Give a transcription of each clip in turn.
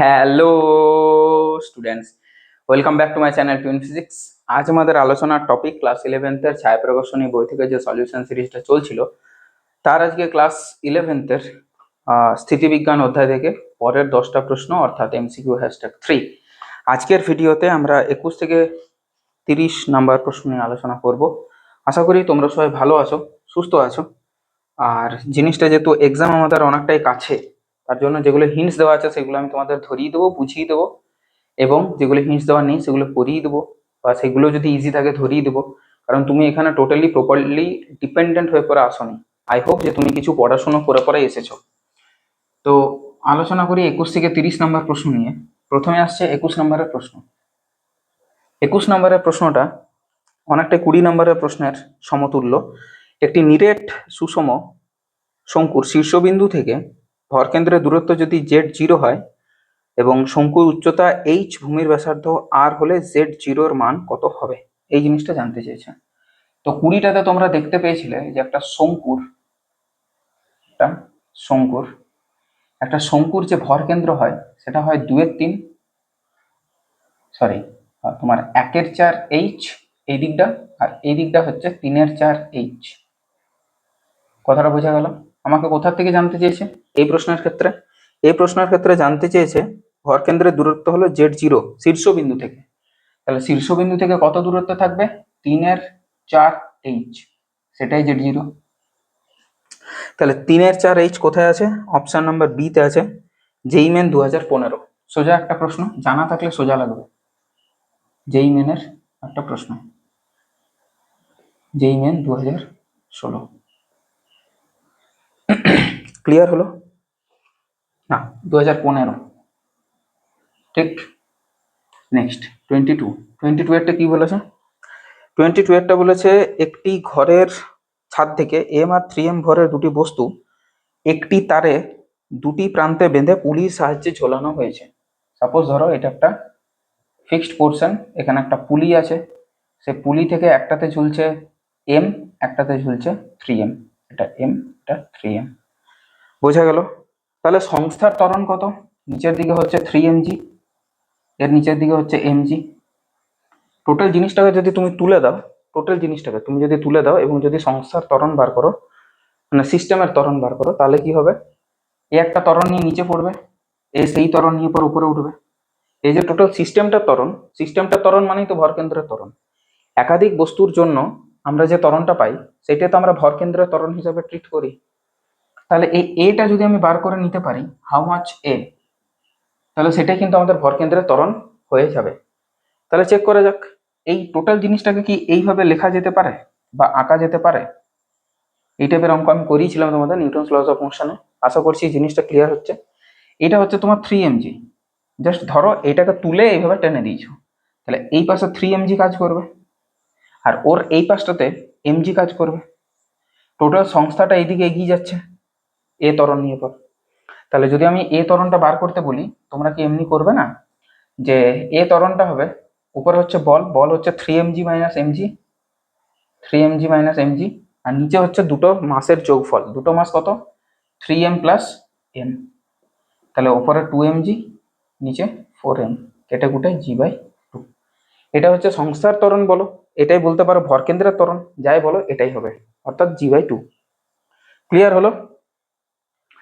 Hello students, welcome back to my channel twin physics. আজ আমাদের আলোচনার টপিক ক্লাস ইলেভেন্থের ছায়া প্রকাশনী বই থেকে যে সলিউশন সিরিজটা চলছিল, তার আজকে ক্লাস ইলেভেন্থের স্থিতিবিজ্ঞান অধ্যায় থেকে পরের দশটা প্রশ্ন, অর্থাৎ এমসিকিউ হ্যাশট্যাগ থ্রি আজকের ভিডিওতে আমরা একুশ থেকে তিরিশ নাম্বার প্রশ্ন নিয়ে আলোচনা করব। আশা করি তোমরা সবাই ভালো আছো, সুস্থ আছো। আর জিনিসটা যেহেতু এক্সাম আমাদের অনেকটাই কাছে তার জন্য যেগুলো হিন্টস দেওয়া আছে সেগুলো আমি তোমাদের ধরিয়ে দেবো, বুঝিয়ে দেবো এবং যেগুলো হিন্টস দেওয়া নেই সেগুলো করিয়ে দেবো বা সেগুলো যদি ইজি থাকে ধরিয়ে দেবো। কারণ তুমি এখানে টোটালি প্রপারলি ডিপেন্ডেন্ট হয়ে পড়ে আসোনি। আই হোপ যে তুমি কিছু পড়াশোনা করে পরে এসেছ। তো আলোচনা করি একুশ থেকে তিরিশ নম্বর প্রশ্ন নিয়ে। প্রথমে আসছে একুশ নম্বরের প্রশ্ন। একুশ নম্বরের প্রশ্নটা অনেকটা কুড়ি নম্বরের প্রশ্নের সমতুল্য। একটি নিরেট সুষম শঙ্কুর শীর্ষবিন্দু থেকে ভরকেন্দ্রের দূরত্ব যদি জেড জিরো হয় এবং শঙ্কুর উচ্চতা এইচ ভূমির ব্যাসার্ধ আর হলে জেড জিরোর মান কত হবে? এই জিনিসটা জানতে চেয়েছে। তো কুড়িটাতে তোমরা দেখতে পেয়েছিলে যে একটা শঙ্কুর একটা শঙ্কুর একটা শঙ্কুর যে ভরকেন্দ্র হয় সেটা হয় দুয়ের তিন সরি তোমার একের চার এইচ এই দিকটা আর এই দিকটা হচ্ছে তিনের চার এইচ কথাটা বোঝা গেল? আমাকে কোথা থেকে জানতে চেয়েছে? এই প্রশ্নের ক্ষেত্রে? এই প্রশ্নের ক্ষেত্রে জানতে চেয়েছে, ভর কেন্দ্রের দূরত্ব হলো জেড জিরো শীর্ষবিন্দু থেকে। তাহলে শীর্ষবিন্দু থেকে কত দূরত্ব থাকবে? তিনের চার এইচ সেটাই জেড জিরো তাহলে তিনের চার এইচ কোথায় আছে? অপশান নাম্বার বিতে আছে যেই মেন দু হাজার পনেরো। সোজা একটা প্রশ্ন, জানা থাকলে সোজা লাগবে। যেই মেনের একটা প্রশ্ন। যেই মেন দু হাজার ষোলো। ক্লিয়ার হলো? না দু হাজার পনেরো। ঠিক? Next twenty two twenty two এরটা কী বলেছে? টোয়েন্টি টু এরটা বলেছে একটি ঘরের ছাদ থেকে এম আর থ্রি এম ভরের দুটি বস্তু একটি তারে দুটি প্রান্তে বেঁধে পুলির সাহায্যে ঝোলানো হয়েছে। সাপোজ ধরো এটা একটা ফিক্সড পোর্শন এখানে একটা পুলি আছে। সে পুলি থেকে একটাতে ঝুলছে এম একটাতে ঝুলছে থ্রি এম এটা এম এটা থ্রি এম বোঝা গেল? তাহলে সংস্থার ত্বরণ কত? নিচের দিকে হচ্ছে থ্রি এমজি এর নিচের দিকে হচ্ছে এমজি টোটাল জিনিসটাকে যদি তুমি তুলে দাও টোটাল জিনিসটাকে তুমি যদি তুলে দাও এবং যদি সংস্থার ত্বরণ বার করো মানে সিস্টেমের ত্বরণ বার করো, তাহলে কি হবে? এ একটা ত্বরণ নিয়ে নিচে পড়বে এ সেই ত্বরণ নিয়ে পর উপরে উঠবে। এই যে টোটাল সিস্টেমটার ত্বরণ সিস্টেমটার ত্বরণ মানেই তো ভরকেন্দ্রের ত্বরণ। একাধিক বস্তুর জন্য আমরা যে ত্বরণটা পাই সেটা তো আমরা ভরকেন্দ্রের ত্বরণ হিসাবে ট্রিট করি। তাহলে এই এটা যদি আমি বার করে নিতে পারি হাউ মাচ এ তাহলে সেটাই কিন্তু আমাদের ভরকেন্দ্রের ত্বরণ হয়ে যাবে। তাহলে চেক করা যাক, এই টোটাল জিনিসটাকে কি এইভাবে লেখা যেতে পারে বা আঁকা যেতে পারে? এই টাইপের অঙ্ক আমি করিয়েছিলাম তোমাদের নিউটনস লস অফ মোশনে আশা করছি জিনিসটা ক্লিয়ার হচ্ছে। এটা হচ্ছে তোমার থ্রি এমজি জাস্ট ধরো এটাকে তুলে এইভাবে টেনে দিয়েছ। তাহলে এই পাশে থ্রি এমজি কাজ করবে। আর ওর এই পাশটাতে এমজি কাজ করবে। টোটাল সংস্থাটা এইদিকে এগিয়ে যাচ্ছে। এ ত্বরণ নিয়ে পর তাহলে যদি আমি এ ত্বরণটা বার করতে বলি, তোমরা কি এমনি করবে না? যে এ ত্বরণটা হবে, উপরে হচ্ছে বল বল হচ্ছে three MG minus MG three MG minus MG আর নিচে হচ্ছে দুটো মাসের যোগফল। দুটো মাস কত? থ্রি এম প্লাস এম তাহলে ওপরে টু এমজি নিচে ফোর এম কেটে কুটে জি বাই টু এটা হচ্ছে সংস্থার ত্বরণ বলো, এটাই বলতে পারো ভরকেন্দ্রের ত্বরণ, যাই বলো এটাই হবে, অর্থাৎ জি বাই টু ক্লিয়ার হলো?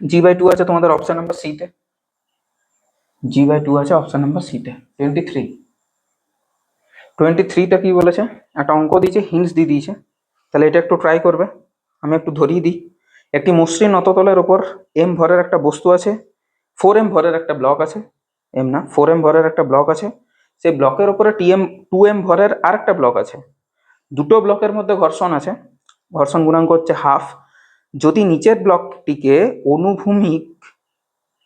জি বাই টু আছে তোমাদের অপশন নাম্বার সিতে জি বাই টু আছে অপশন নাম্বার সিতে টোয়েন্টি থ্রি টোয়েন্টি থ্রিটা কি বলেছে? একটা অঙ্ক দিয়েছে হিন্টস দিয়ে দিয়েছে। তাহলে এটা একটু ট্রাই করবে। আমি একটু ধরিয়ে দিই। একটি মসৃণ অততলের ওপর এম ভরের একটা বস্তু আছে। ফোর এম ভরের একটা ব্লক আছে। এম না ফোর এম ভরের একটা ব্লক আছে। সেই ব্লকের ওপরে টি এম টু এম ভরের আর একটা ব্লক আছে। দুটো ব্লকের মধ্যে ঘর্ষণ আছে। ঘর্ষণ গুণাঙ্ক হচ্ছে হাফ যদি নিচের ব্লকটিকে অনুভূমিক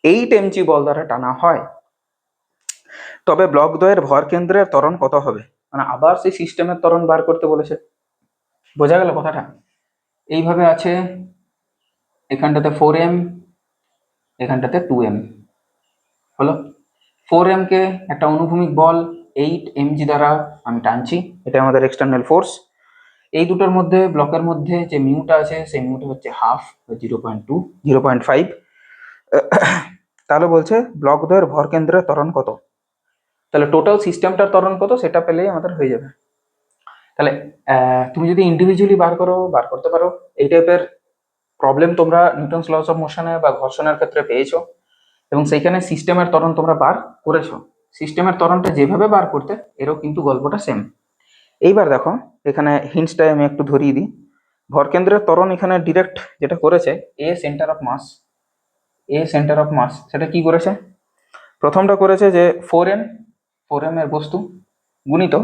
এইট এমজি বল দ্বারা টানা হয়, তবে ব্লক দ্বয়ের ভর কেন্দ্রের ত্বরণ কত হবে? মানে আবার সেই সিস্টেমের ত্বরণ বার করতে বলেছে। বোঝা গেল কথাটা? এইভাবে আছে, এখানটাতে ফোর এম এখানটাতে টু এম হলো? ফোর এমকে একটা অনুভূমিক বল এইট এমজি দ্বারা আমি টানছি। এটা আমাদের এক্সটার্নাল ফোর্স এই দুটোর মধ্যে ব্লকের মধ্যে যে মিউটা আছে, সেই মিউটা হচ্ছে half zero point two zero point five তাহলে বলছে ব্লক দ্বয়ের ভর কেন্দ্রের ত্বরণ কত? তাহলে টোটাল সিস্টেমটার ত্বরণ কত? সেটা পেলেই আমাদের হয়ে যাবে। তাহলে তুমি যদি ইন্ডিভিজুয়ালি বার করো, বার করতে পারো। এই টাইপের প্রবলেম তোমরা নিউটনস লস অফ মোশনে বা ঘর্ষণের ক্ষেত্রে পেয়েছ। এবং সেইখানে সিস্টেমের ত্বরণ তোমরা বার করেছ। সিস্টেমের ত্বরণটা যেভাবে বার করতে, এরও কিন্তু গল্পটা সেম এইবার দেখো, এখানে হিন্টসটা আমি একটু ধরিয়ে দিই। ভরকেন্দ্রের ত্বরণ এখানে ডিরেক্ট যেটা করেছে a centre of mass a centre of mass সেটা কি করেছে? প্রথমটা করেছে যে ফোর এম ফোর এম এর বস্তু গুণিত,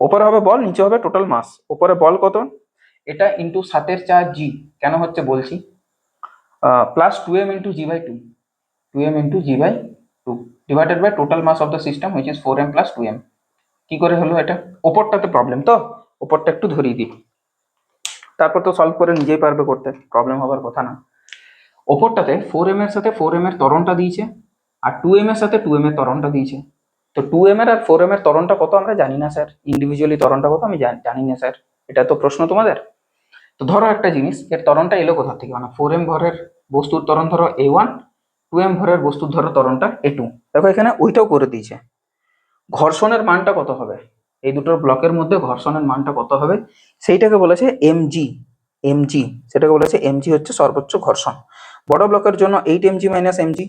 ওপরে হবে বল, নিচে হবে টোটাল মাস ওপরে বল কত? এটা ইন্টু সাতের চার জি কেন হচ্ছে বলছি? Plus two M into G by two two M into G by two divided by total mass of the system which is four M plus two M কি করে হলো এটা? ওপরটাতে প্রবলেম তো? ওপরটা একটু ধরিয়ে দিই। তারপর তো সলভ করে নিজেই পারবে করতে। প্রবলেম হবার কথা না। ওপরটাতে ফোর এম এর সাথে ফোর এম এর ত্বরণটা দিয়েছে আর টু এম এর সাথে টু এম এর ত্বরণটা দিয়েছে। তো টু এম এর আর ফোর এম এর ত্বরণটা কত আমরা জানি না স্যার ইন্ডিভিজুয়ালি তরণটা কত আমি জান- জানি না স্যার এটা তো প্রশ্ন তোমাদের। তো ধরো একটা জিনিস, এর তরণটা এলো কোথা থেকে? মানে ফোর এম ভরের বস্তুর তরণ ধরো এ ওয়ান টু এম ভরের বস্তুর ধরো তরণটা এ টু দেখো এখানে ওইটাও করে দিয়েছে। ঘর্ষণের মানটা কত হবে? এই দুটোর ব্লকের মধ্যে ঘর্ষণের মানটা কত হবে? সেইটাকে বলেছে এমজি এমজি সেটাকে বলেছে এমজি হচ্ছে সর্বোচ্চ ঘর্ষণ। বড় ব্লকের জন্য এইট এমজি মাইনাস এমজি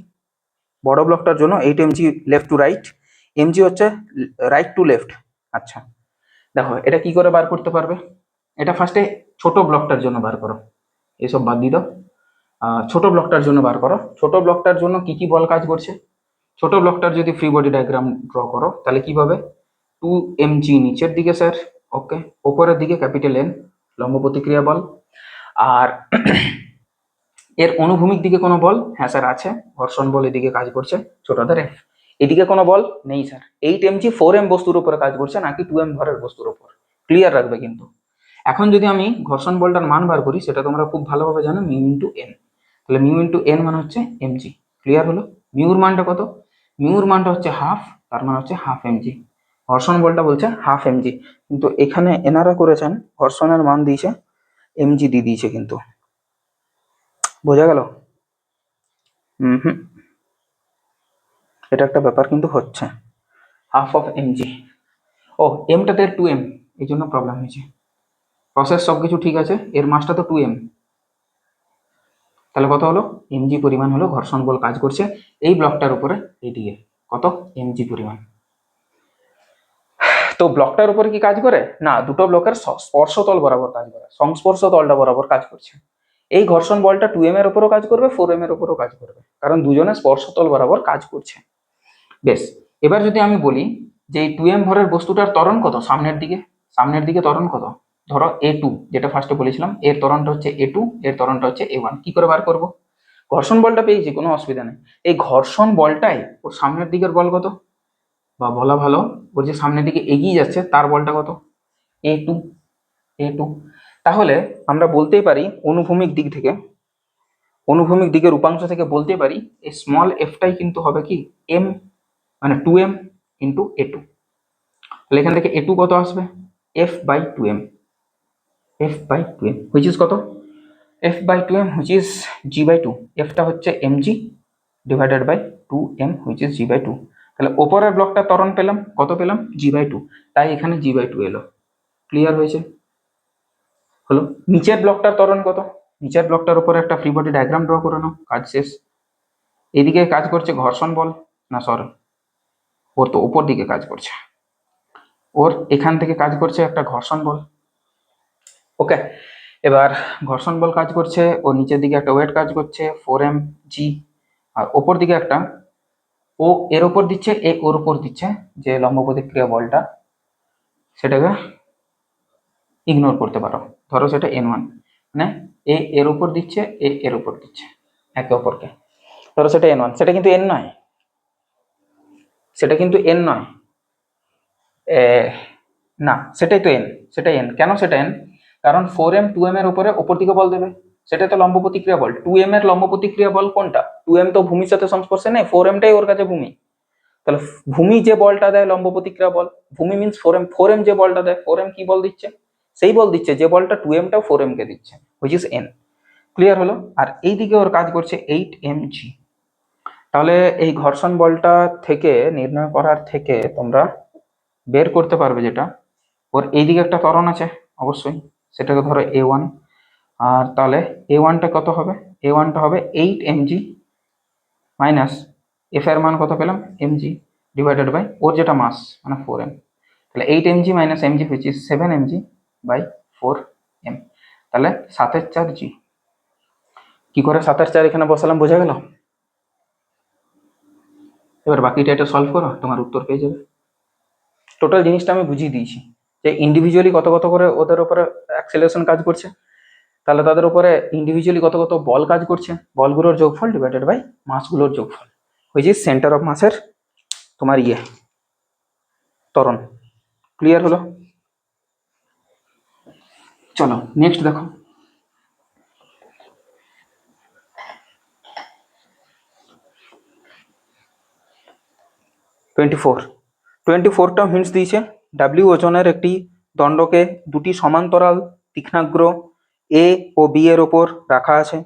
বড় ব্লকটার জন্য eight MG left to right MG হচ্ছে রাইট টু লেফট আচ্ছা দেখো, এটা কি করে বার করতে পারবে? এটা ফার্স্টে ছোট ব্লকটার জন্য বার করো। এসব বাদ দিয়ে দাও। ছোট ব্লকটার জন্য বার করো। ছোট ব্লকটার জন্য কি কি বল কাজ করছে? ছোট ব্লকটার যদি ফ্রি বডি ডায়াগ্রাম ড্র করো, তাহলে কি পাবে? টু এম জি নিচের দিকে স্যার ওকে ওপরের দিকে ক্যাপিটাল এন লম্ব প্রতিক্রিয়া বল। আর এর অনুভূমিক দিকে কোনো বল? হ্যাঁ স্যার আছে। ঘর্ষণ বল এদিকে কাজ করছে। ছোটদের এফ এদিকে কোনো বল নেই sir eight M G four M বস্তুর উপরে কাজ করছে, নাকি টু এম ভরের বস্তুর উপর। ক্লিয়ার রাখবে কিন্তু। এখন যদি আমি ঘর্ষণ বলটার মান বার করি, সেটা তোমরা খুব ভালোভাবে জানো মিউ ইন্টু এন তাহলে মিউ ইন্টু এন মানে হচ্ছে এমজি ক্লিয়ার হলো? মিউর মানটা কত? মিউর মানটা হচ্ছে হাফ, তার মানে হচ্ছে হাফ এমজি। ঘর্ষণ বলটা বলছে হাফ এমজি। কিন্তু এখানে এনারা করেছেন ঘর্ষণের মান দিয়েছে, এমজি দিয়ে দিয়েছে কিন্তু। বোঝা গেল? হুম হুম। এটা একটা ব্যাপার কিন্তু হচ্ছে। Half of MG. ও, এমটাতে টু এম এই জন্য প্রবলেম হয়েছে। প্রসেস সব কিছু ঠিক আছে, এর মাসটা তো টু এম তাহলে কত হলো? এমজি পরিমাণ হলো ঘর্ষণ বল কাজ করছে এই ব্লকটার উপরে এইদিকে। কত? এমজি পরিমাণ। তো ব্লকটার উপরে কি কাজ করে? না, দুটো ব্লকের স্পর্শতল বরাবর কাজ করে। সংস্পর্শ তলটা বরাবর কাজ করছে। এই ঘর্ষণ বলটা টু এম এর উপরও কাজ করবে ফোর এম এর উপরও কাজ করবে। কারণ দুজনে স্পর্শতল বরাবর কাজ করছে। বেশ, এবার যদি আমি বলি যে এই টু এম ভরের বস্তুটার ত্বরণ কত? সামনের দিকে। সামনের দিকে ত্বরণ কত? ধরো এ টু যেটা ফার্স্টে বলেছিলাম, এর ত্বরণটা হচ্ছে এ টু এর ত্বরণটা হচ্ছে এ ওয়ান কি করে বার করব? ঘর্ষণ বলটা পেয়েছি, কোনো অসুবিধা নেই। এই ঘর্ষণ বলটাই, ওর সামনের দিকের বল কত? বা বলা ভালো, ওর যে সামনের দিকে এগিয়ে যাচ্ছে, তার বলটা কত? এ টু এ টু তাহলে আমরা বলতেই পারি, অনুভূমিক দিক থেকে, অনুভূমিক দিকের উপাংশ থেকে বলতে পারি, এই স্মল এফটাই কিন্তু হবে কি? এম মানে two M into A two তাহলে এখান থেকে এ টু কত আসবে? F by two M F by two M which is কত? F by two M which is G by two এফটা হচ্ছে M G divided by two M which is G by two তাহলে ওপরের ব্লকটা ত্বরণ পেলাম, কত পেলাম? জি বাই টু তাই এখানে জি বাই টু এলো। ক্লিয়ার হয়েছে? হলো? নিচের ব্লকটার ত্বরণ কত? নিচের ব্লকটার উপরে একটা ফ্রি বডি ডায়াগ্রাম ড্র করে নাও, কাজ শেষ। এদিকে কাজ করছে ঘর্ষণ বল, না সর ওর তো উপর দিকে কাজ করছে। ওর এখান থেকে কাজ করছে একটা ঘর্ষণ বল। ওকে এবার ঘর্ষণ বল কাজ করছে, ও নিচের দিকে একটা ওয়েট কাজ করছে ফোর এম জি আর ওপর দিকে একটা, ও এর ওপর দিচ্ছে, এ ওর ওপর দিচ্ছে, যে লম্ব প্রতিক্রিয়া বলটা, সেটাকে ইগনোর করতে পারো। ধরো সেটা এন ওয়ান মানে এ এর উপর দিচ্ছে, এ এর উপর দিচ্ছে, একে অপরকে। ধরো সেটা এন ওয়ান সেটা কিন্তু এন নয়। সেটা কিন্তু এন নয়। না, সেটাই তো এন সেটাই এন কেন সেটা এন কারণ ফোর এম টু এম এর উপরে ওপর দিকে বল দেবে। সেটা তো লম্ব প্রতিক্রিয়া বল। টু এম এর লম্ব প্রতিক্রিয়া বল কোনটা? টু এম তো ভূমির সাথে সংস্পর্শে নেই ফোর এমটাই ওর কাছে ভূমি। তাহলে ভূমি যে বলটা দেয় লম্ব প্রতিক্রিয়া বল, ভূমি means four M four M যে বলটা দেয় ফোর এম কি বল দিচ্ছে? সেই বল দিচ্ছে, যে বলটা টু এমটাও ফোর এম কে দিচ্ছে হুইচ ইজ এন ক্লিয়ার হলো? আর এই দিকে ওর কাজ করছে এইট এম জি তাহলে এই ঘর্ষণ বলটা থেকে, নির্ণয় করার থেকে তোমরা বের করতে পারবে যেটা। ওর এইদিকে একটা ত্বরণ আছে, অবশ্যই। সেটাকে ধরো এ ওয়ান আর তাহলে এ ওয়ানটা কত হবে? এ ওয়ানটা হবে এইট এমজি মাইনাস এফ এর মান কত পেলাম? এমজি ডিভাইডেড বাই ওর যেটা মাস মানে ফোর এম তাহলে eight MG minus MG is seven MG by four M তাহলে সাতের চার জি কি করে সাতের চার এখানে বসালাম, বোঝা গেল? এবার বাকিটা এটা সলভ করো, তোমার উত্তর পেয়ে যাবে। টোটাল জিনিসটা আমি বুঝিয়ে দিয়েছি। যে ইন্ডিভিজুয়ালি কত কত করে ওদের উপরে অ্যাক্সেলেশন কাজ করছে, তাহলে তাদের উপরে ইন্ডিভিজুয়ালি কত কত বল কাজ করছে, বলগুলোর যোগফল ডিভাইডেড বাই মাসগুলোর যোগফল ওই ইজ সেন্টার অফ মাসের তোমার ইয়ে তরণ ক্লিয়ার হলো? চলো নেক্সট দেখো। টোয়েন্টি ফোর টোয়েন্টি ফোরটা হিন্টস দিয়েছে। ডাব্লিউ ওজনের একটি দণ্ডকে দুটি সমান্তরাল, তীক্ষ্ণাগ্র এ ও বি এর ওপর রাখা আছে।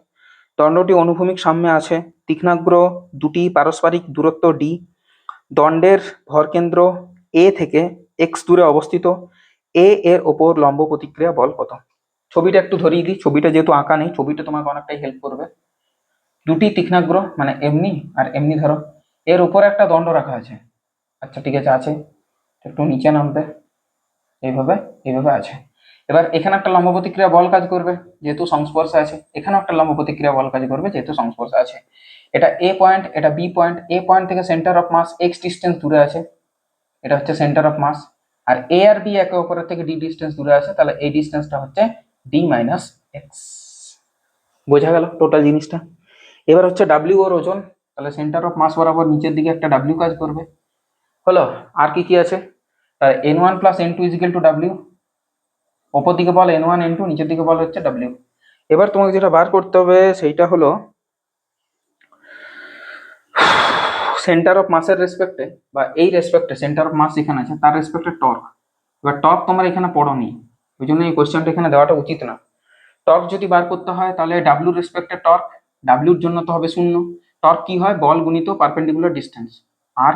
দণ্ডটি অনুভূমিক সাম্যে আছে। তীক্ষ্ণাগ্র দুটি পারস্পরিক দূরত্ব ডি দণ্ডের ভরকেন্দ্র এ থেকে এক্স দূরে অবস্থিত। এ এর ওপর লম্ব প্রতিক্রিয়া বল কত? ছবিটা একটু ধরিয়ে দিই। ছবিটা যেহেতু আঁকা নেই, ছবিটা তোমাকে অনেকটাই হেল্প করবে। দুটি তীক্ষ্ণাগ্র মানে এমনি আর এমনি ধরো, এর উপরে একটা দণ্ড রাখা আছে। আচ্ছা ঠিক আছে আছে। একটু নিচে নামবে। এইভাবে এইভাবে আছে। এবার এখানে একটা লম্ব প্রতিক্রিয়া বল কাজ করবে, যেহেতু সংস্পর্শে আছে। এখানেও একটা লম্ব প্রতিক্রিয়া বল কাজ করবে, যেহেতু সংস্পর্শে আছে। এটা এ পয়েন্ট এটা বি পয়েন্ট এ পয়েন্ট থেকে centre of mass X distance দূরে আছে। এটা হচ্ছে সেন্টার অফ মাস আর এ আর বি একে অপরের থেকে ডি ডিস্টেন্স দূরে আছে, তাহলে এই ডিস্টেন্সটা হচ্ছে ডি মাইনাস এক্স বোঝা গেল টোটাল জিনিসটা? এবার হচ্ছে ডাব্লিউ ওর ওজন। তাহলে সেন্টার অফ মাস বরাবর নিচের দিকে একটা ডাব্লিউ কাজ করবে। হলো, আর কি কি আছে? তাহলে N one plus N two is equal to W ওপর দিকে বল এন ওয়ান এন টু নিচের দিকে বল হচ্ছে ডাব্লিউ এবার তোমাকে যেটা বার করতে হবে সেইটা হলো সেন্টার অফ মাসের রেসপেক্টে বা এই রেসপেক্টে সেন্টার অফ মাস এখানে আছে, তার রেসপেক্টে টর্ক এবার টর্ক তোমার এখানে পড়োনি, ওই জন্য এই কোয়েশ্চেনটা এখানে দেওয়াটা উচিত না। টর্ক যদি বার করতে হয়, তাহলে ডাব্লিউ রেসপেক্টে টর্ক ডাব্লিউর জন্য তো হবে শূন্য। টর্ক কি হয়? বল গুণিত পারপেন্ডিকুলার ডিস্টেন্স আর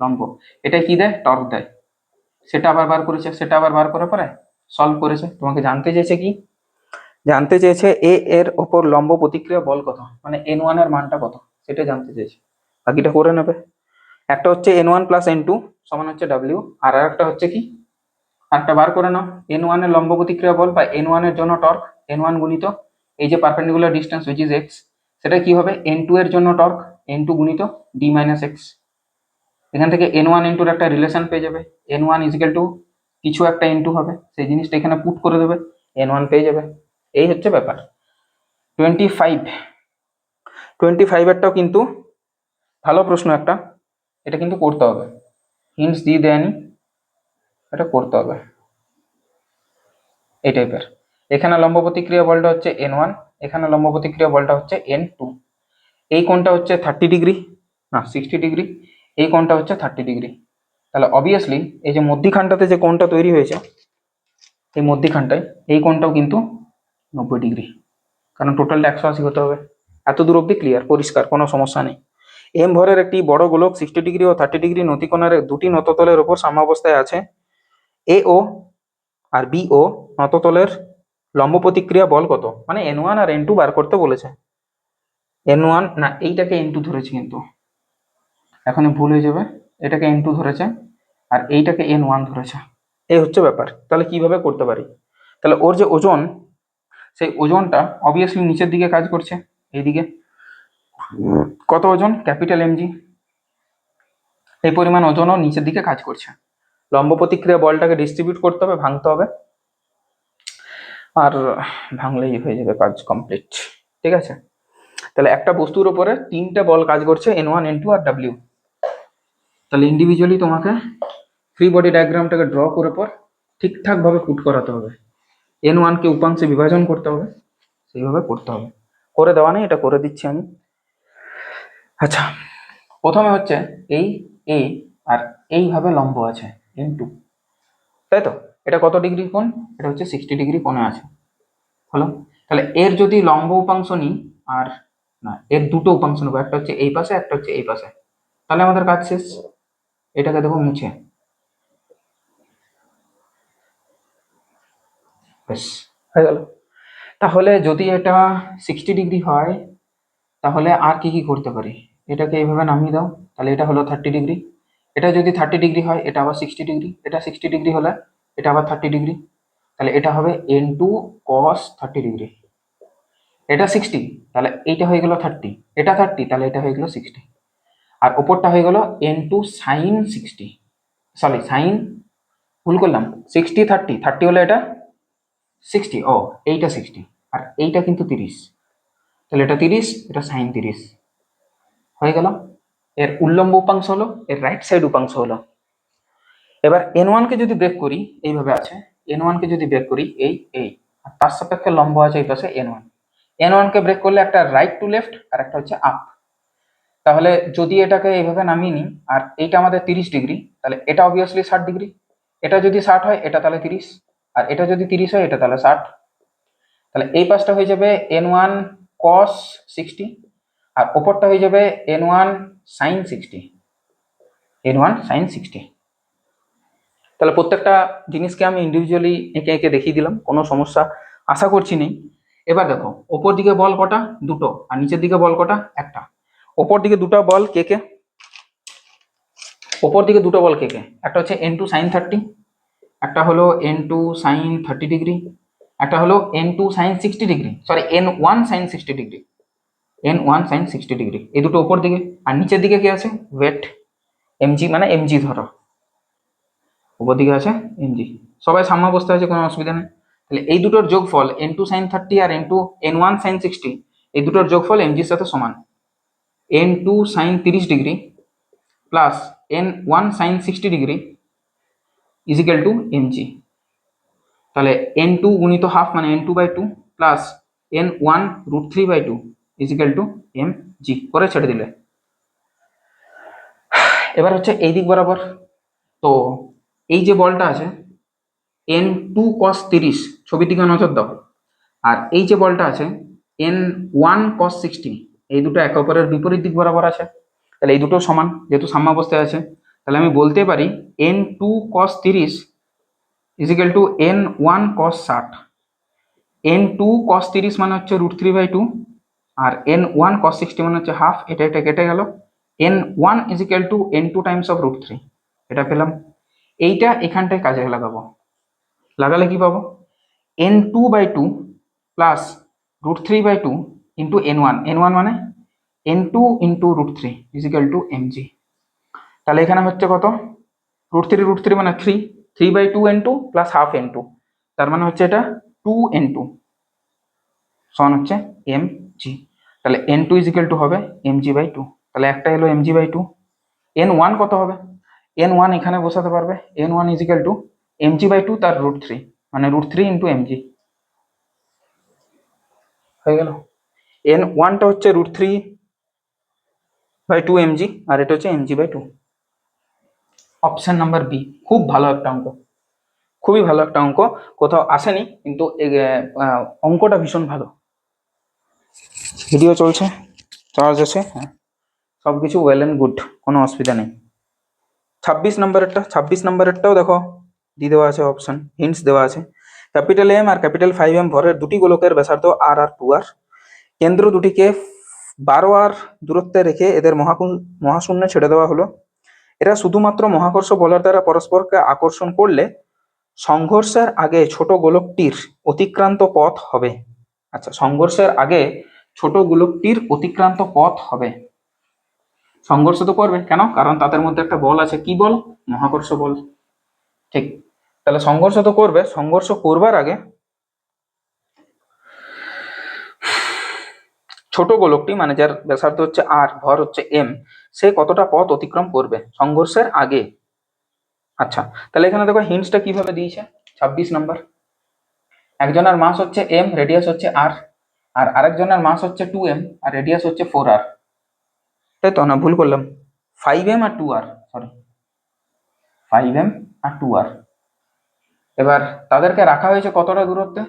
লম্ব। এটা কি দেয়? টর্ক দেয়। সেটা আবার বার করেছে, সেটা আবার বার করে পরে সলভ করেছে। তোমাকে জানতে চেয়েছে কি? জানতে চেয়েছে এ এর ওপর লম্ব প্রতিক্রিয়া বল কত? মানে এন ওয়ানের মানটা কত? সেটা জানতে চেয়েছে। বাকিটা করে নেবে। একটা হচ্ছে N one plus N two সমান হচ্ছে ডাব্লিউ আর একটা হচ্ছে কি? একটা বার করে নাও। এন ওয়ানের লম্ব প্রতিক্রিয়া বল বা এন ওয়ানের জন্য টর্ক এন ওয়ান গুণিত এই যে perpendicular distance which is X সেটা কি হবে? এন টু এর জন্য টর্ক এন টু গুণিত ডি মাইনাস এক্স এখান থেকে এন ওয়ান এন টুর একটা রিলেশন পেয়ে যাবে। এন ওয়ান ইজিক্যাল টু কিছু একটা এন টু হবে। সেই জিনিসটা এখানে পুট করে দেবে। এন ওয়ান পেয়ে যাবে। এই হচ্ছে ব্যাপার। টোয়েন্টি ফাইভ টোয়েন্টি ফাইভেরটাও কিন্তু ভালো প্রশ্ন একটা। এটা কিন্তু করতে হবে। হিন্টস দিয়ে দেয়নি। এটা করতে হবে। এই টাইপের এখানে লম্ব প্রতিক্রিয়া বলটা হচ্ছে এন ওয়ান এখানে লম্ব প্রতিক্রিয়া বলটা হচ্ছে এন টু এই কোণটা হচ্ছে থার্টি ডিগ্রি না সিক্সটি ডিগ্রি এই কোণটা হচ্ছে থার্টি ডিগ্রি তাহলে অবভিয়াসলি এই যে মধ্যিখানটাতে যে কোণটা তৈরি হয়েছে, এই মধ্যিখানটায় এই কোণটাও কিন্তু নব্বই ডিগ্রি কারণ টোটালটা একশো আশি হতে হবে। এত দূর অব্দি ক্লিয়ার পরিষ্কার, কোনো সমস্যা নেই। এম ভরের একটি বড় গোলক সিক্সটি ডিগ্রি ও থার্টি ডিগ্রি নতিকোণের দুটি নততলের ওপর সাম্যাবস্থায় আছে। এ ও আর বি ও নততলের লম্ব প্রতিক্রিয়া বল কত? মানে এন ওয়ান আর এন টু বার করতে বলেছে। এন ওয়ান না, এইটাকে এন টু ধরেছি কিন্তু। এখানে ভুল হয়ে যাবে। এটাকে এন টু ধরেছে আর এইটাকে এন ওয়ান ধরেছে। এই হচ্ছে ব্যাপার। তাহলে কীভাবে করতে পারি? তাহলে ওর যে ওজন, সেই ওজনটা অবভিয়াসলি নিচের দিকে কাজ করছে, এইদিকে। কত ওজন? ক্যাপিটাল এমজি এই পরিমাণ ওজনও নিচের দিকে কাজ করছে। লম্ব প্রতিক্রিয়া বলটাকে ডিস্ট্রিবিউট করতে হবে, ভাঙতে হবে। আর ভাঙলেই হয়ে যাবে কাজ কমপ্লিট ঠিক আছে? তাহলে একটা বস্তুর উপরে তিনটে বল কাজ করছে এন ওয়ান এন টু আর ডাব্লিউ তাহলে ইন্ডিভিজুয়ালি তোমাকে ফ্রি বডি ডায়াগ্রামটাকে ড্র করে পর ঠিকঠাকভাবে ফুট করাতে হবে। এন ওয়ানকে উপাংশে বিভাজন করতে হবে, সেইভাবে করতে হবে। করে দেওয়া নেই, এটা করে দিচ্ছি আমি। আচ্ছা প্রথমে হচ্ছে এই এ আর এইভাবে লম্ব আছে এন টু তাই তো? এটা কত ডিগ্রি কোণ? এটা হচ্ছে সিক্সটি ডিগ্রি কোণে আছে। হলো? তাহলে এর যদি লম্ব উপাংশ নিই, আর না, এর দুটো উপাংশ নেব, একটা হচ্ছে এই পাশে, একটা হচ্ছে এই পাশে। তাহলে আমাদের কাজ শেষ। এটাকে দেবো মুছে। হয়ে গেল। তাহলে যদি এটা সিক্সটি ডিগ্রি হয়, তাহলে আর কি কি করতে পারি? এটাকে এইভাবে নামিয়ে দাও, তাহলে এটা হলো থার্টি ডিগ্রি এটা যদি থার্টি ডিগ্রি হয়, এটা আবার সিক্সটি ডিগ্রি এটা সিক্সটি ডিগ্রি হলে এটা আবার থার্টি ডিগ্রি তাহলে এটা হবে N two cos thirty degree এটা সিক্সটি তাহলে এইটা হয়ে গেল থার্টি এটা থার্টি তাহলে এটা হয়ে গেল সিক্সটি আর ওপরটা হয়ে গেল N two sine sixty sorry sine ভুল করলাম। সিক্সটি থার্টি থার্টি হলে এটা? সিক্সটি ও, এইটা সিক্সটি আর এইটা কিন্তু তিরিশ। তাহলে এটা তিরিশ, এটা সাইন তিরিশ। হয়ে গেল। এর উল্লম্ব উপাংশ হলো, এর রাইট সাইড উপাংশ হলো। এবার এন ওয়ানকে যদি ব্রেক করি, এইভাবে আছে। এন ওয়ানকে যদি ব্রেক করি, এই এই। আর তার সাপেক্ষে লম্ব আছে এই পাশে এন ওয়ান এন ওয়ানকে ব্রেক করলে একটা রাইট টু লেফট আর একটা হচ্ছে আপ তাহলে যদি এটাকে এইভাবে নামিয়ে নিই, আর এইটা আমাদের তিরিশ ডিগ্রি, তাহলে এটা অবভিয়াসলি ষাট ডিগ্রি। এটা যদি ষাট হয়, এটা তাহলে তিরিশ। আর এটা যদি তিরিশ হয়, এটা তাহলে ষাট। তাহলে এই পাশটা হয়ে যাবে এন ওয়ান কস সিক্সটি আর ওপরটা হয়ে যাবে N one sine sixty N one sine sixty তাহলে প্রত্যেকটা জিনিসকে আমি ইন্ডিভিজুয়ালি এঁকে এঁকে দেখিয়ে দিলাম, কোনো সমস্যা আশা করছি নেই। এবার দেখো, ওপর দিকে বল কটা? দুটো, আর নিচের দিকে বল কটা? একটা। ওপর দিকে দুটো বল কে কে? ওপর দিকে দুটো বল কে কে? একটা হচ্ছে এন টু সাইন থার্টি একটা হলো N two sine thirty degree একটা হলো N two sine sixty degree sorry N one sine sixty degree N one sine sixty degree এই দুটো ওপর দিকে। আর নিচের দিকে কি আছে? ওয়েট এমজি মানে এমজি ধরো। উপর দিকে আছে এমজি সবাই সাম্যাবস্থা আছে কোনো অসুবিধা নেই। তাহলে এই দুটোর যোগফল এন টু সাইন থার্টি আর N two N one sine sixty এই দুটোর যোগফল এমজির সাথে সমান। এন টু সাইন তিরিশ degree plus N one sine sixty degree is equal to MG তাহলে এন টু গুণিত হাফ মানে N two by two plus N one root three by two is equal to M G করে ছেড়ে দিলে। এবার হচ্ছে এই দিক বরাবর। তো এই যে বলটা আছে এন টু কস তিরিশ ছবির দিকে নজর দাও। আর এই যে বলটা আছে এন ওয়ান কস সিক্সটি এই দুটো একে অপরের বিপরীত দিক বরাবর আছে। তাহলে এই দুটো সমান, যেহেতু সাম্যাবস্থায় আছে। তাহলে আমি বলতে পারি এন টু কস তিরিশ is equal to N one cos ষাট। এন টু কস তিরিশ মানে হচ্ছে রুট থ্রি বাই টু আর এন ওয়ান কস সিক্সটি মানে হচ্ছে হাফ এটা এটা কেটে গেল। N one is equal to N two times of root three এটা পেলাম। এইটা এখানটায় কাজে লাগাবো। লাগালে কি পাবো? N two by two plus root three by two into N one N one মানে N two into root three is equal to M G তাহলে এখানে হচ্ছে কত? রুট থ্রি রুট থ্রি মানে three three by two N two plus half N two তার মানে হচ্ছে এটা টু এন টু সমান হচ্ছে এম জি তাহলে N two is equal to হবে এম জি বাই টু তাহলে একটা এলো M G by two N one কত হবে? এন ওয়ান এখানে বসাতে পারবে। N one is equal to M G by two তার রুট থ্রি মানে root three into M G হয়ে গেল? এন ওয়ানটা হচ্ছে root three by two M G আর এটা হচ্ছে M G by two option number B খুব ভালো একটা অঙ্ক। খুবই ভালো একটা অঙ্ক, কোথাও আসেনি, কিন্তু অঙ্কটা ভীষণ ভালো। ভিডিও চলছে চার্জ আছে হ্যাঁ। সব কিছু ওয়েল অ্যান্ড গুড কোনো অসুবিধা নেই। ছাব্বিশ নম্বরেরটা, ছাব্বিশ নম্বরেরটাও দেখো দিয়ে দেওয়া আছে অপশন হিন্টস দেওয়া আছে। ক্যাপিটাল এম আর ক্যাপিটাল ফাইভ এম ভরের দুটি গোলকের ব্যাসার্ধ আর আর টু আর কেন্দ্র দুটিকে বারো আর দূরত্বে রেখে এদের মহাকুণ মহাশূন্যে ছেড়ে দেওয়া হলো। এরা শুধুমাত্র মহাকর্ষ বলার দ্বারা পরস্পরকে আকর্ষণ করলে সংঘর্ষের আগে ছোট গোলকটির অতিক্রান্ত পথ হবে। আচ্ছা সংঘর্ষের আগে ছোট গোলকটির অতিক্রান্ত পথ হবে। সংঘর্ষ তো করবে কেন? কারণ তাদের মধ্যে একটা বল আছে। কি বল? মহাকর্ষ বল। ঠিক। তাহলে সংঘর্ষ তো করবে। সংঘর্ষ করবার আগে ছোট গোলকটি মানে যার ব্যাসার্ধ হচ্ছে আর ভর হচ্ছে এম সে কতটা পথ অতিক্রম করবে? সংঘর্ষের আগে। আচ্ছা তাহলে এখানে দেখো হিন্টসটা কীভাবে দিয়েছে? ছাব্বিশ নম্বর একজনের মাস হচ্ছে এম রেডিয়াস হচ্ছে আর আর আরেকজনের মাস হচ্ছে টু এম আর রেডিয়াস হচ্ছে ফোর আর তাই তো? না, ভুল করলাম। ফাইভ এম আর two R sorry five M আর টু আর এবার তাদেরকে রাখা হয়েছে কতটা দূরত্বে?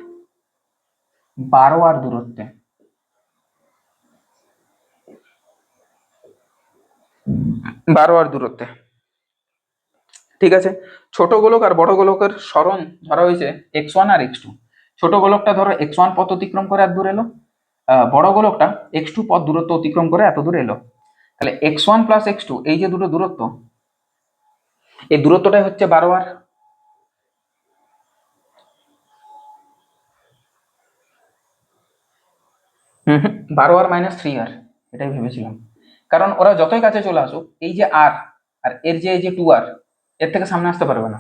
বারো আর দূরত্বে। বারো আর দূরত্বে। ঠিক আছে? ছোট গোলক আর বড় গোলকের স্মরণ ধরা হয়েছে এক্স ওয়ান আর এক্স টু ছোট গোলকটা ধরো এক্স ওয়ান পথ অতিক্রম করে এত দূর এলো বড় গোলকটা এক্স টু পথ দূরত্ব অতিক্রম করে এত দূর এলো। তাহলে X one plus X two এই যে দুটো দূরত্ব, এই দূরত্বটাই হচ্ছে বারো আর বারো আর মাইনাস থ্রি আর, এটাই ভেবেছিলাম। কারণ ওরা যতই কাছে চলে আসুক, এই যে আর আর এর যে এই যে টু আর এর থেকে সামনে আসতে পারবে না।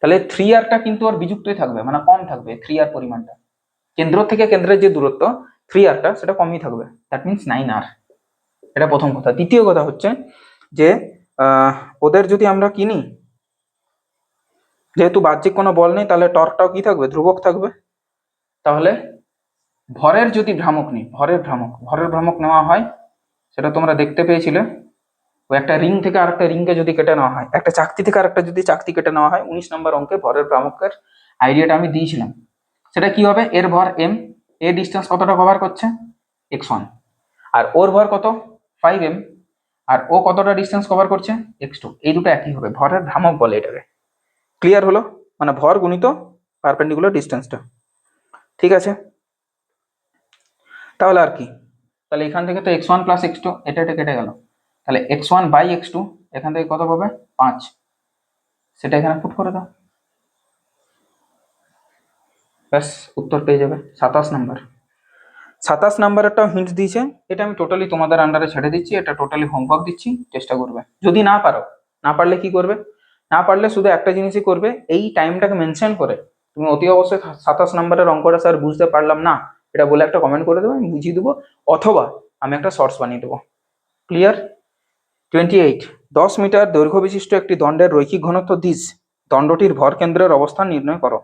তাহলে থ্রি আরটা কিন্তু ওর বিযুক্তই থাকবে মানে কম থাকবে থ্রি আর পরিমাণটা। কেন্দ্র থেকে কেন্দ্রের যে দূরত্ব থ্রি আরটা সেটা কমই থাকবে। দ্যাট মিনস নাইন আর এটা প্রথম কথা। দ্বিতীয় কথা হচ্ছে যে ওদের যদি আমরা কিনি, যেহেতু বাহ্যিক কোনো বল নেই, তাহলে টর্কটাও কি থাকবে? ধ্রুবক থাকবে। তাহলে ভরের যদি ভ্রামক নিই, ভরের ভ্রামক ভরের ভ্রামক নেওয়া হয় সেটা তোমরা দেখতে পেয়েছিলে। ও একটা রিং থেকে আরেকটা রিংকে যদি কেটে নেওয়া হয়, একটা চাকতি থেকে আরেকটা যদি চাকতি কেটে নেওয়া হয়, উনিশ নম্বর অঙ্কে ভরের ভ্রামকের আইডিয়াটা আমি দিয়েছিলাম। সেটা কি হবে? এর ভর এম এ ডিস্টেন্স কতটা কভার করছে? এক্স ওয়ান আর ওর ভর কত? ফাইভ এম আর ও কতটা ডিস্টেন্স কভার করছে? এক্স টু এই দুটো একই হবে, ভরের ভ্রামক বলে এটাকে। ক্লিয়ার হলো? মানে ভর গুণিত পারপেন্ডিকুলার ডিস্টেন্সটা ঠিক আছে? তাহলে আর কি? তাহলে এখান থেকে তো X one plus X two এটা এটা কেটে গেল। তাহলে X one by X two এখান থেকে কত পাবে? পাঁচ। সেটা এখানে পুট করে দাও। ব্যাস উত্তর পেয়ে যাবে। সাতাশ নাম্বার সাতাশ নাম্বারেরটাও হিন্ট দিয়েছে। এটা আমি টোটালি তোমাদের আন্ডারে ছেড়ে দিচ্ছি এটা টোটালি হোমওয়ার্ক দিচ্ছি চেষ্টা করবে। যদি না পারো না পারলে কি করবে? না পারলে শুধু একটা জিনিসই করবে এই টাইমটাকে মেনশন করে। তুমি অতি অবশ্যই সাতাশ নাম্বারের অঙ্কটা স্যার বুঝতে পারলাম না। এটা বলে একটা কমেন্ট করে দেবো, আমি বুঝিয়ে দেবো, অথবা আমি একটা শর্টস বানিয়ে দেবো। ক্লিয়ার টোয়েন্টি এইট দশ মিটার দৈর্ঘ্য বিশিষ্ট একটি দণ্ডের রৈখিক ঘনত্ব দিস দণ্ডটির ভর কেন্দ্রের অবস্থান নির্ণয় করো।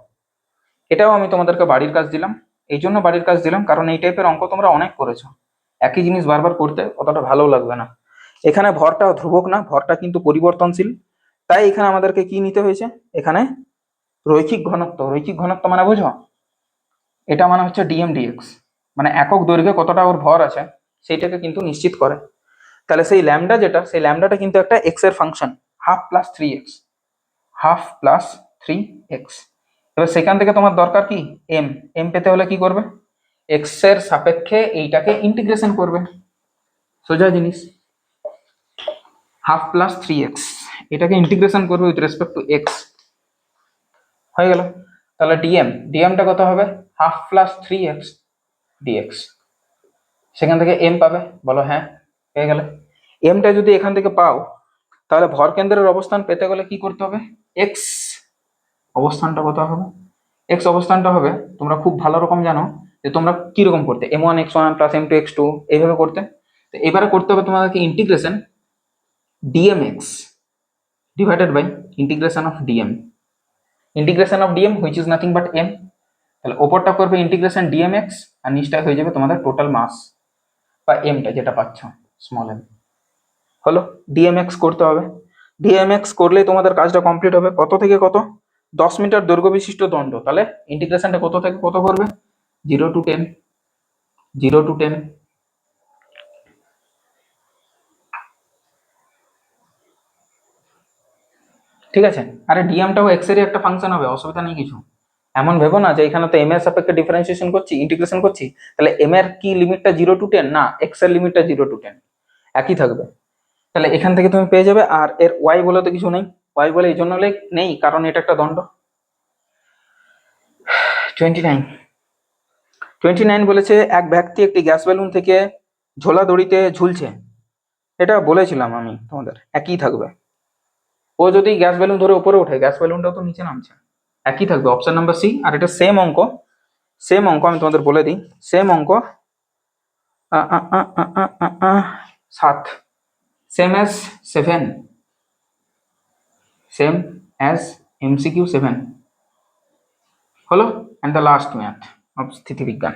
এটাও আমি তোমাদেরকে বাড়ির কাজ দিলাম। এই জন্য বাড়ির কাজ দিলাম, কারণ এই টাইপের অঙ্ক তোমরা অনেক করেছ। একই জিনিস বারবার করতে অতটা ভালো লাগবে না। এখানে ভরটা ধ্রুবক না, ভরটা কিন্তু পরিবর্তনশীল। তাই এখানে আমাদেরকে কি নিতে হয়েছে? এখানে রৈখিক ঘনত্ব। রৈখিক ঘনত্ব মানে বুঝো? এটা মানে হচ্ছে ডিএম ডিএক্স মানে একক দৈর্ঘ্যে কতটা ওর ভর আছে, সেইটাকে কিন্তু নিশ্চিত করে। তাহলে সেই ল্যামডা যেটা, সেই ল্যামডাটা কিন্তু একটা এক্সের function half plus three X half plus three X এবার সেখান থেকে তোমার দরকার কি? এম এম পেতে হলে কি করবে? এক্সের সাপেক্ষে এইটাকে ইন্টিগ্রেশন করবে। সোজা জিনিস। হাফ প্লাস থ্রি এক্স এটাকে ইন্টিগ্রেশন করবে উইথ রেসপেক্ট টু এক্স হয়ে গেল। তাহলে ডিএম ডিএমটা কত হবে? Half plus three X D X সেখান থেকে এম পাবে, বলো হ্যাঁ পেয়ে গেলে। এমটা যদি এখান থেকে পাও, তাহলে ভর কেন্দ্রের অবস্থান পেতে গেলে কি করতে হবে? এক্স অবস্থানটা কত হবে? এক্স অবস্থানটা হবে, তোমরা খুব ভালো রকম জানো যে তোমরা কীরকম করতে। M one X one plus M two X two এইভাবে করতে। তো এবারে করতে হবে তোমাদেরকে integration D M X divided by integration of D M integration of D M which is nothing but M তাহলে ওপরটা করবে ইন্টিগ্রেশন ডিএমএক্স আর নিচটা হয়ে যাবে তোমাদের টোটাল মাস বা এমটা যেটা পাচ্ছ স্মল এম হলো ডিএমএক্স করতে হবে। ডিএমএক্স করলেই তোমাদের কাজটা কমপ্লিট হবে। কত থেকে কত? দশ মিটার দৈর্ঘ্য বিশিষ্ট দণ্ড। তাহলে ইন্টিগ্রেশনটা কত থেকে কত করবে? Zero to ten zero to ten ঠিক আছে? আরে ডিএমটাও এক্স এরই একটা ফাংশন হবে, অসুবিধা নেই কিছু। এমন ভেবো না যে এখানে তো এম এর সাপেক্ষে ডিফারেন্সিয়েশন করছি ইন্টিগ্রেশন করছি, তাহলে এম এর কি লিমিটটা জিরো টু টেন না এক্সের লিমিটটা জিরো টু টেন একই থাকবে। তাহলে এখান থেকে তুমি পেয়ে যাবে, আর এর ওয়াই বলে তো কিছু নেই। ওয়াই বলে এই জন্য নেই, কারণ এটা একটা দণ্ড। টোয়েন্টি নাইন টোয়েন্টি নাইন বলেছে, এক ব্যক্তি একটি গ্যাস বেলুন থেকে ঝোলা দড়িতে ঝুলছে। এটা বলেছিলাম আমি তোমাদের। একই থাকবে। ও যদি গ্যাস বেলুন ধরে উপরে ওঠে, গ্যাস বেলুনটাও তো নিচে নামছে। একই থাকবে অপশন নাম্বার সি আর এটা সেম অঙ্ক সেম অঙ্ক আমি তোমাদের বলে দিই সেম অঙ্ক সাত same as seven same as MCQ seven হলো? And the last math of স্থিতিবিজ্ঞান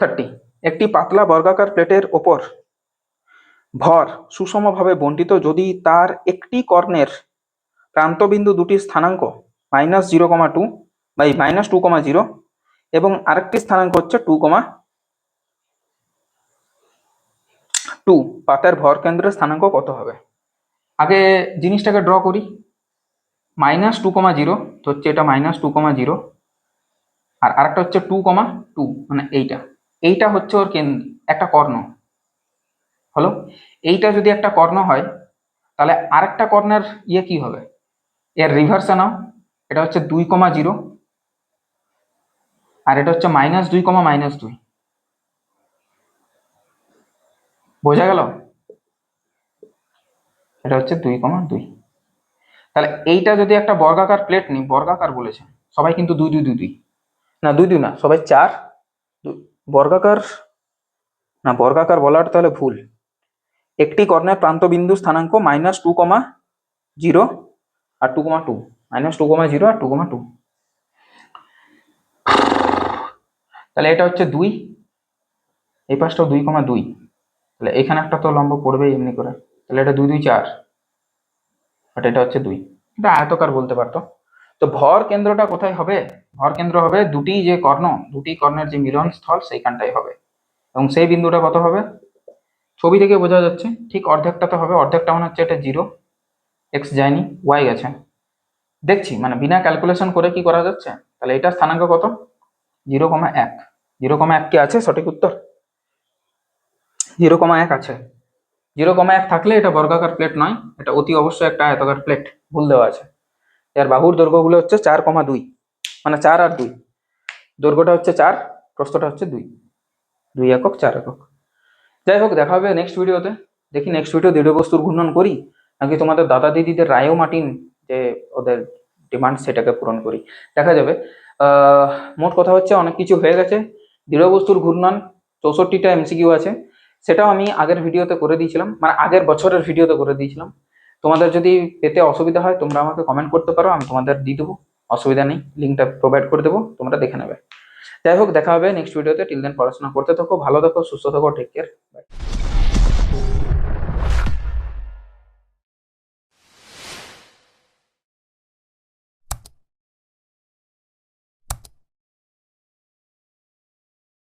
thirty একটি পাতলা বর্গাকার প্লেটের ওপর ভর সুষমভাবে বণ্টিত যদি তার একটি কর্ণের প্রান্তবিন্দু দুটি স্থানাঙ্ক minus zero comma two by minus two comma zero এবং আরেকটি স্থানাঙ্ক হচ্ছে টু কমা টু পাতার ভর কেন্দ্রের স্থানাঙ্ক কত হবে? আগে জিনিসটাকে ড্র করি। মাইনাস টু কমা জিরো তো হচ্ছে এটা মাইনাস টু কমা জিরো আর আরেকটা হচ্ছে টু কমা টু মানে এইটা। এইটা হচ্ছে ওর কেন্দ্র, একটা কর্ণ। হলো? এইটা যদি একটা কর্ণ হয়, তাহলে আরেকটা কর্ণের ইয়ে কি হবে? এর রিভার্সে নাও। এটা হচ্ছে দুই কমা জিরো। আর এটা হচ্ছে মাইনাস দুই কমা মাইনাস দুই। বোঝা গেল? এটা হচ্ছে দুই কমা দুই। তাহলে এইটা যদি একটা বর্গাকার প্লেট নিই, বর্গাকার বলেছে। সবাই কিন্তু দুই দুই দুই দুই। না, দুই দুই না, সবাই চার। বর্গাকার, না, বর্গাকার বলাটা তাহলে ভুল। একটি কর্ণের প্রান্তবিন্দু স্থানাঙ্ক মাইনাস টু কমা জিরো আর two comma two. Minus two comma zero আর টু কমা টু তাহলে এটা হচ্ছে দুই, এই পাশটাও দুই কমা দুই। তাহলে এখানে একটা তো লম্ব পড়বেই এমনি করে। তাহলে এটা দুই দুই চার বাট এটা হচ্ছে দুই। এটা আয়তকার বলতে পারতো। তো ভর কেন্দ্রটা কোথায় হবে? ভর কেন্দ্র হবে দুটি যে কর্ণ, দুটি কর্ণের যে মিলন স্থল সেইখানটাই হবে। এবং সেই বিন্দুটা কত হবে? ছবি থেকে বোঝা যাচ্ছে, ঠিক অর্ধেকটাতে হবে, অর্ধেকটা মনে হচ্ছে এটা জিরো এক্স যায়নি ওয়াই গেছে। দেখছি মানে বিনা ক্যালকুলেশন করে কি করা যাচ্ছে? তাহলে এটা স্থানাঙ্ক কত? জিরো কমা এক। জিরো কমা এক কি আছে? সঠিক উত্তর? জিরো কমা এক আছে। জিরো কমা এক থাকলে এটা বর্গাকার প্লেট নয়, এটা অতি অবশ্যই একটা আয়তাকার প্লেট ভুল দেওয়া আছে। এর বাহুর দৈর্ঘ্যগুলো হচ্ছে চার কমা দুই মানে চার আর দুই। দৈর্ঘ্যটা হচ্ছে চার, প্রস্থটা হচ্ছে দুই। দুই একক, চার একক। যাই হোক, দেখা হবে নেক্সট ভিডিওতে দেখি নেক্সট ভিডিও দৃঢ় বস্তুর ঘূর্ণন করি, নাকি তোমাদের দাদা দিদিদের রায়ও মার্টিন যে ওদের ডিমান্ড সেটাকে পূরণ করি। দেখা যাবে মোট কথা হচ্ছে অনেক কিছু হয়ে গেছে। দৃঢ় বস্তুর ঘূর্ণন চৌষট্টিটা এমসিকিউ আছে। সেটাও আমি আগের ভিডিওতে করে দিয়েছিলাম মানে আগের বছরের ভিডিওতে করে দিয়েছিলাম। তোমাদের যদি পেতে অসুবিধা হয়, তোমরা আমাকে কমেন্ট করতে পারো, আমি তোমাদের দিয়ে দেবো। অসুবিধা নেই লিঙ্কটা প্রোভাইড করে দেবো, তোমরা দেখে নেবে। যাই হোক, দেখা হবে নেক্সট ভিডিওতে টিল দেন পড়াশোনা করতে থাকো, ভালো থাকো, সুস্থ থাকো টেক কেয়ার বাই